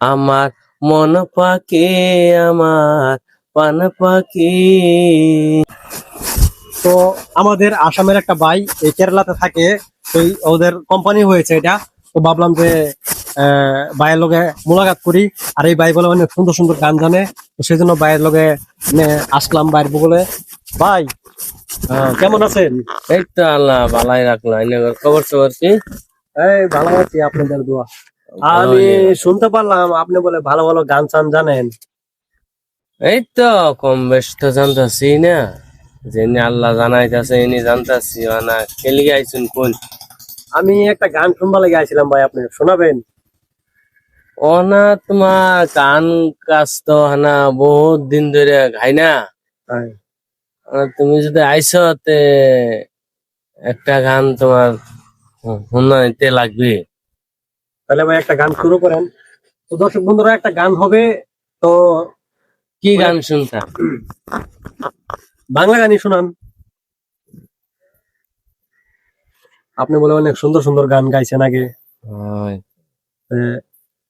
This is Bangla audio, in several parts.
আমার মন পাখি আমার পান পাখি তো আমাদের আসামের একটা ভাই এই কেরালাতে থাকে তো ওদের কোম্পানি হয়েছে এটা। তো ভাবলাম যে ভাইয়ের লগে মোলাকাত করি আর এই ভাই বলে অনেক সুন্দর সুন্দর গান জানে। তো সেই জন্য ভাইয়ের লগে মানে আসলাম ভাইয়ের বলে ভাই কেমন আছেন? এই তো আল্লাহ ভালাই রাখল খবর সবর কি? এই ভালো আছি আপনাদের দোয়া। আমি শুনতে পারলাম আপনি বলে ভালো ভালো গান চান জানেন। এই তো কম বেশ তো জানতাছি না। যেনি আল্লাহ জানাইতাছে এনি জানতাছি না খেলি গাইছুন কোন? আমি একটা গান শুনবা লেগে আইছিলাম ভাই আপনি শোনাবেন? ও না তোমার কান কাজ তো হানা বহুত দিন ধরে খাই না। আর তুমি যদি আইসো একটা গান তোমার শুনাইতে লাগবে। তাহলে ভাই একটা গান শুরু করেন। তো দর্শক বন্ধুরা একটা গান হবে তো কি গান? শুনতা বাংলা গানই শোনান। আপনি বলে অনেক সুন্দর সুন্দর গান গাইছেন আগে।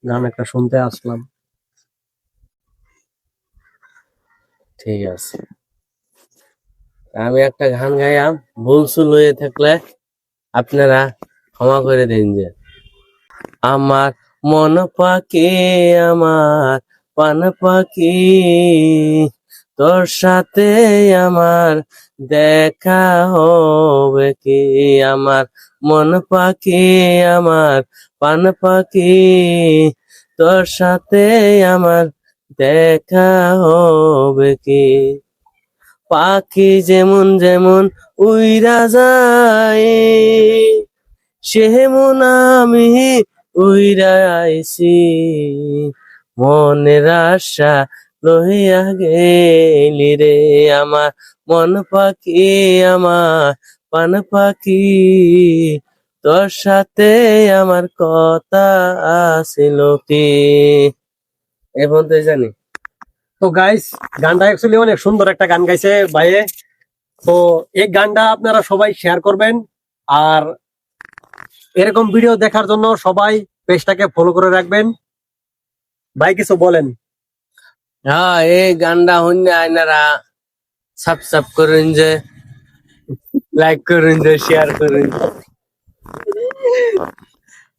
গান একটা শুনতে আসলাম। ঠিক আছে। আমি একটা গান গাইয়াম ভুল সুল হয়ে থাকলে আপনারা ক্ষমা করে দিন যে। আমার মন পাখি আমার পান পাখি তোর সাথে আমার দেখা হবে কি? আমার মন পাখি আমার পান পাখি তোর সাথে আমার দেখা হবে কি? পাখি যেমন যেমন উইরা যায় সেমন আমি উইরা আইছি, মনের আশা লইয়া গেলি রে আমার মন পাখি, আমার পান পাখি। তোর সাথে আমার কথা আছিল কি? এখন তো জানি। তো গাইস গানটা অ্যাকচুয়ালি অনেক সুন্দর একটা গান গাইছে ভাইয়ে। তো এই গানটা আপনারা সবাই শেয়ার করবেন। আর এরকম ভিডিও দেখার জন্য সবাই পেজটাকে ফলো করে রাখবেন। ভাই কিছু বলেন। হ্যাঁ এই গানটা হইনে আইনারা সাবস্ক্রাইব করেন যে লাইক করেন যে শেয়ার করেন।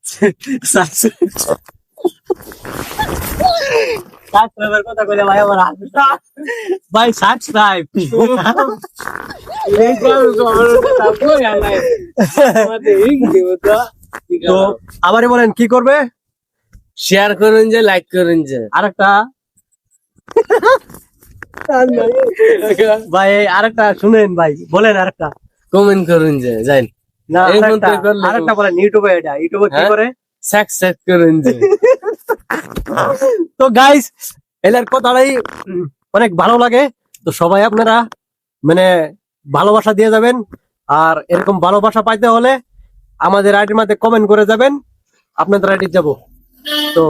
সাবস্ক্রাইবের কথা কইলে ভাই আমার ভাই সাবস্ক্রাইব তো আবারই বলেন কি করবে? শেয়ার করেন যে লাইক করেন যে। আরেকটা। ভাই এই আরেকটা শুনেন ভাই বলেন আরেকটা। কমেন্ট করেন যে যাই। না আরেকটা বলেন ইউটিউবে এটা ইউটিউবে কি হ্যাঁ? করে? সাকসেস করেন যে। তো গাইস এলার কথাটাই অনেক ভালো লাগে। তো সবাই আপনারা মানে ভালোবাসা দিয়ে যাবেন। আর এরকম ভালোবাসা পাইতে হলে আমাদের আইডির মধ্যে কমেন্ট করে যাবেন। আপনাদের আইডি যাব। তো